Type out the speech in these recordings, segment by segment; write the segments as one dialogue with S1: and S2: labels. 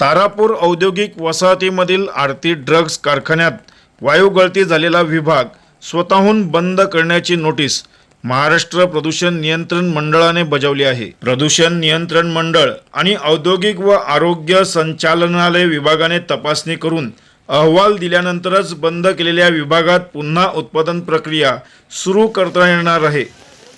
S1: तारापूर औद्योगिक वसाहतीमधील आरती ड्रग्ज कारखान्यात वायू गळती झालेला विभाग स्वतःहून बंद करण्याची नोटीस महाराष्ट्र प्रदूषण नियंत्रण मंडळाने बजावली आहे. प्रदूषण नियंत्रण मंडळ आणि औद्योगिक व आरोग्य संचालनालय विभागाने तपासणी करून अहवाल दिल्यानंतरच बंद केलेल्या विभागात पुन्हा उत्पादन प्रक्रिया सुरू करता येणार आहे.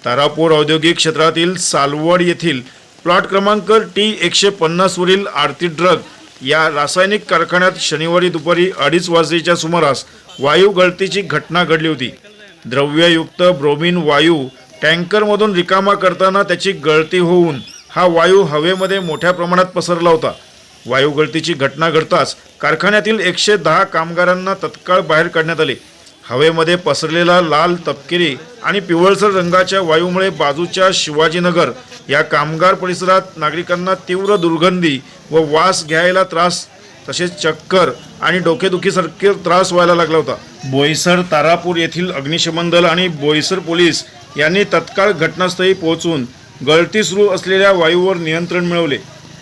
S1: तारापूर औद्योगिक क्षेत्रातील सालवड येथील प्लॉट क्रमांक टी एकशे पन्नासवरील आरती ड्रग या रासायनिक कारखान्यात शनिवारी दुपारी अडीच वाजेच्या सुमारास वायू गळतीची घटना घडली होती. द्रव्ययुक्त ब्रोमिन वायू टँकरमधून रिकामा करताना त्याची गळती होऊन हा वायू हवेमध्ये मोठ्या प्रमाणात पसरला होता. वायू गळतीची घटना घडताच कारखान्यातील एकशे दहा कामगारांना तत्काळ बाहेर काढण्यात आले. हवेमध्ये पसरलेला लाल तपकिरी आणि पिवळसर रंगाच्या वायूमुळे बाजूच्या शिवाजीनगर या कामगार परिसरात नागरिकांना तीव्र दुर्गंधी व वास घ्यायला त्रास तसेच चक्कर आणि डोकेदुखीसारखे त्रास व्हायला लागला होता. बोईसर तारापूर येथील अग्निशमन दल आणि बोईसर पोलीस यांनी तत्काळ घटनास्थळी पोहोचून गळती सुरू असलेल्या वायूवर नियंत्रण मिळवले.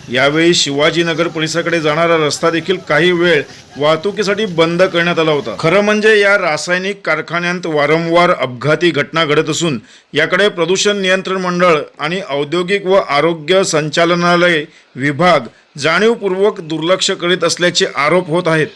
S1: यावेळी शिवाजीनगर परिसराकडे जाणारा रस्ता देखील काही वेळ वाहतुकीसाठी बंद करण्यात आला होता. खरं म्हणजे या रासायनिक कारखान्यात वारंवार अपघाती घटना घडत असून याकडे प्रदूषण नियंत्रण मंडळ आणि औद्योगिक व आरोग्य संचालनालय विभाग जाणीवपूर्वक दुर्लक्ष करीत असल्याचे आरोप होत आहेत.